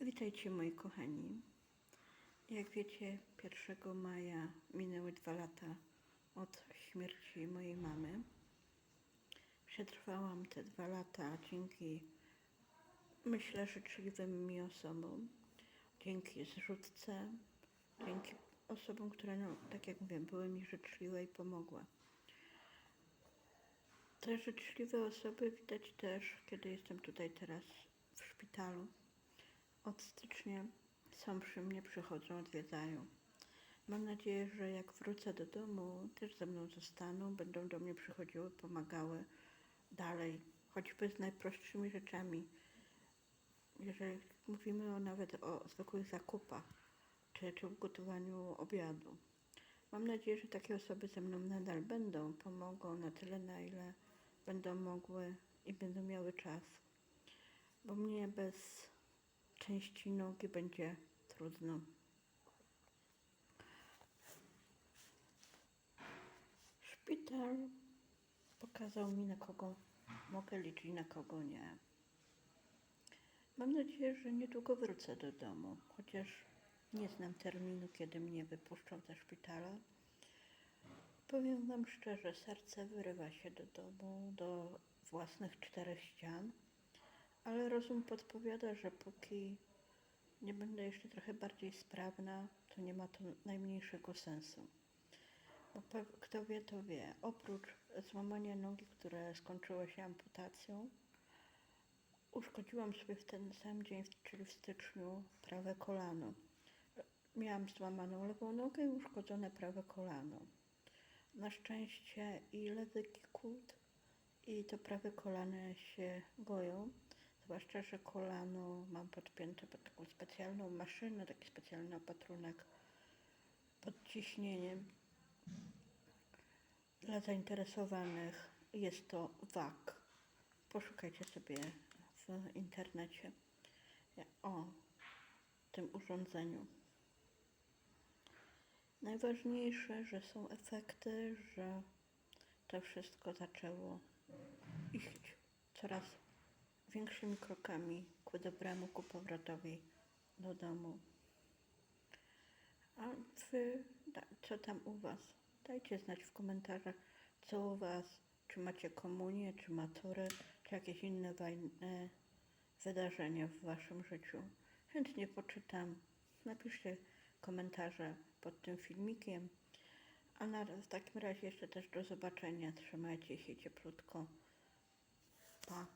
Witajcie moi kochani. Jak wiecie, 1 maja minęły dwa lata od śmierci mojej mamy. Przetrwałam te dwa lata dzięki, myślę, życzliwym mi osobom, dzięki zrzutce, dzięki osobom, które, no, tak jak mówię, były mi życzliwe i pomogły. Te życzliwe osoby widać też, kiedy jestem tutaj teraz w szpitalu. Od stycznia są przy mnie, przychodzą, odwiedzają. Mam nadzieję, że jak wrócę do domu, też ze mną zostaną, będą do mnie przychodziły, pomagały dalej, choćby z najprostszymi rzeczami. Jeżeli mówimy o, nawet o zwykłych zakupach, czy, czy ugotowaniu obiadu. Mam nadzieję, że takie osoby ze mną nadal będą, pomogą na tyle, na ile będą mogły i będą miały czas. Bo mnie bez części nogi będzie trudno. Szpital pokazał mi, na kogo mogę liczyć, na kogo nie. Mam nadzieję, że niedługo wrócę do domu, chociaż nie znam terminu, kiedy mnie wypuszczą ze szpitala. Powiem Wam szczerze, serce wyrywa się do domu, do własnych czterech ścian, ale rozum podpowiada, że póki nie będę jeszcze trochę bardziej sprawna, to nie ma to najmniejszego sensu. Bo kto wie, to wie. Oprócz złamania nogi, które skończyło się amputacją, uszkodziłam sobie w ten sam dzień, czyli w styczniu, prawe kolano. Miałam złamaną lewą nogę i uszkodzone prawe kolano. Na szczęście i lewy kikut, i to prawe kolano się goją. Zwłaszcza, że kolano mam podpięte pod taką specjalną maszynę, taki specjalny opatrunek pod ciśnieniem. Dla zainteresowanych jest to WAK. Poszukajcie sobie w internecie o tym urządzeniu. Najważniejsze, że są efekty, że to wszystko zaczęło iść coraz większymi krokami ku dobremu, ku powrotowi do domu. A wy, co tam u Was? Dajcie znać w komentarzach, co u Was, czy macie komunię, czy maturę, czy jakieś inne wajne wydarzenia w Waszym życiu. Chętnie poczytam. Napiszcie komentarze pod tym filmikiem. A na, w takim razie jeszcze też do zobaczenia. Trzymajcie się cieplutko. Pa.